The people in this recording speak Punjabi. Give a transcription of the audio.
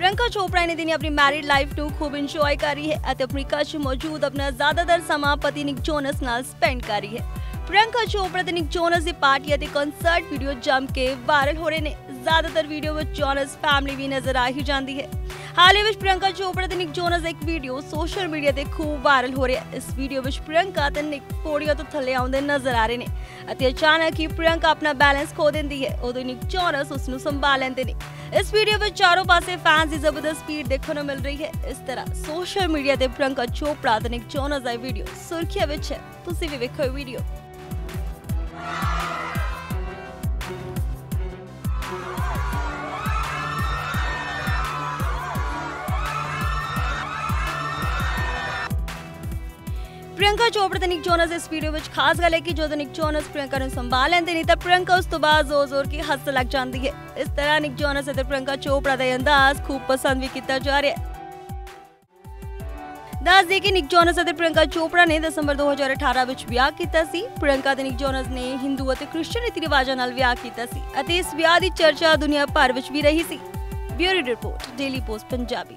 ਪ੍ਰਿਯੰਕਾ ਚੋਪੜਾ ਨੇ ਦਿਨੀ ਆਪਣੀ ਮੈਰਿਡ ਲਾਈਫ ਨੂੰ ਖੂਬ ਇੰਜੋਏ ਕਰ ਰਹੀ ਹੈ ਅਤੇ ਅਮਰੀਕਾ 'ਚ ਮੌਜੂਦ ਆਪਣਾ ਜ਼ਿਆਦਾਤਰ ਸਮਾਂ ਪਤੀ ਨਿਕ ਜੋਨਸ ਨਾਲ ਸਪੈਂਡ ਕਰ ਰਹੀ ਹੈ। ਪ੍ਰਿਯੰਕਾ ਚੋਪੜਾ ਤੇ ਨਿਕ ਜੋਨਸ ਦੀ ਪਾਰਟੀ ਅਤੇ ਕਨਸਰਟ ਵੀਡੀਓ ਜੰਮ ਕੇ ਵਾਇਰਲ ਹੋ ਰਹੇ ਨੇ। ਜ਼ਿਆਦਾਤਰ ਵੀਡੀਓ ਵਿੱਚ ਜੋਨਸ ਫੈਮਿਲੀ ਵੀ ਨਜ਼ਰ ਆ ਹੀ ਜਾਂਦੀ ਹੈ। ਹਾਲ ਹੀ ਵਿੱਚ ਪ੍ਰਿਯੰਕਾ ਚੋਪੜਾ ਤੇ ਨਿਕ ਜੋਨਸ ਇੱਕ ਵੀਡੀਓ ਸੋਸ਼ਲ ਮੀਡੀਆ ਤੇ ਖੂਬ ਵਾਇਰਲ ਹੋ ਰਿਹਾ ਇਸ ਵੀਡੀਓ ਵਿੱਚ ਪ੍ਰਿਯੰਕਾ ਤੇ ਨਿਕ ਪੌੜੀਆਂ ਤੋਂ ਥੱਲੇ ਆਉਂਦੇ ਨਜ਼ਰ ਆ ਰਹੇ ਨੇ ਅਤੇ ਅਚਾਨਕ ਹੀ ਪ੍ਰਿਯੰਕਾ ਆਪਣਾ ਬੈਲੈਂਸ ਖੋ ਦਿੰਦੀ ਹੈ। ਉਦੋਂ ਨਿਕ ਜੋਨਸ ਉਸ ਨੂੰ ਸੰਭਾਲ ਲੈਂਦੇ ਨੇ। ਇਸ ਵੀਡੀਓ ਵਿੱਚ ਚਾਰੋਂ ਪਾਸੇ ਫੈਨਸ ਦੀ ਜ਼ਬਰਦਸਤ ਸਪੀਡ ਦੇਖਣ ਨੂੰ ਮਿਲ ਰਹੀ ਹੈ। ਇਸ ਤਰ੍ਹਾਂ ਸੋਸ਼ਲ ਮੀਡੀਆ ਤੇ ਪ੍ਰਿਯੰਕਾ ਚੋਪੜਾ ਤੇ ਨਿਕ ਜੋਨਸ ਦਾ ਵੀਡੀਓ ਸੁਰਖੀਆਂ ਵਿੱਚ ਹੈ। ਤੁਸੀਂ ਵੀ ਵੇਖੋ ਇਹ ਵੀਡੀਓ। ਪ੍ਰਿਯੰਕਾ ਚੋਪੜਾ ਤੇ ਨਿਕ ਜੋਨਸ ਇਸ ਵੀਡੀਓ ਵਿੱਚ ਖਾਸ ਗੱਲ ਹੈ ਕਿ ਜਦੋਂ ਨਿਕ ਜੋਨਸ ਪ੍ਰਿਯੰਕਾ ਨੂੰ ਸੰਭਾਲ ਲੈਂਦੇ ਨੇ ਤਾਂ ਪ੍ਰਿਯੰਕਾ ਉਸ ਤੋਂ ਬਾਅਦ ਜ਼ੋਰ-ਜ਼ੋਰ ਕੇ ਹੱਸ ਲੱਗ ਜਾਂਦੀ ਹੈ। ਇਸ ਤਰ੍ਹਾਂ ਨਿਕ ਜੋਨਸ ਅਤੇ ਪ੍ਰਿਯੰਕਾ ਚੋਪੜਾ ਦਾ ਅੰਦਾਜ਼ ਖੂਬ ਪਸੰਦ ਵੀ ਕੀਤਾ ਜਾ ਰਿਹਾ ਹੈ। ਦੱਸ ਦੇ ਕਿ ਨਿਕ ਜੋਨਸ ਅਤੇ ਪ੍ਰਿਯੰਕਾ ਚੋਪੜਾ ਨੇ ਦਸੰਬਰ 2018 ਵਿੱਚ ਵਿਆਹ ਕੀਤਾ ਸੀ। ਪ੍ਰਿਯੰਕਾ ਤੇ ਨਿਕ ਜੋਨਸ ਨੇ ਹਿੰਦੂ ਅਤੇ ਕ੍ਰਿਸਚੀਅਨ ਰੀਤੀ ਰਿਵਾਜਾਂ ਨਾਲ ਵਿਆਹ ਕੀਤਾ ਸੀ ਅਤੇ ਇਸ ਵਿਆਹ ਦੀ ਚਰਚਾ ਦੁਨੀਆ ਭਰ ਵਿੱਚ ਵੀ ਰਹੀ ਸੀ। Bureau report, daily post, Punjabi.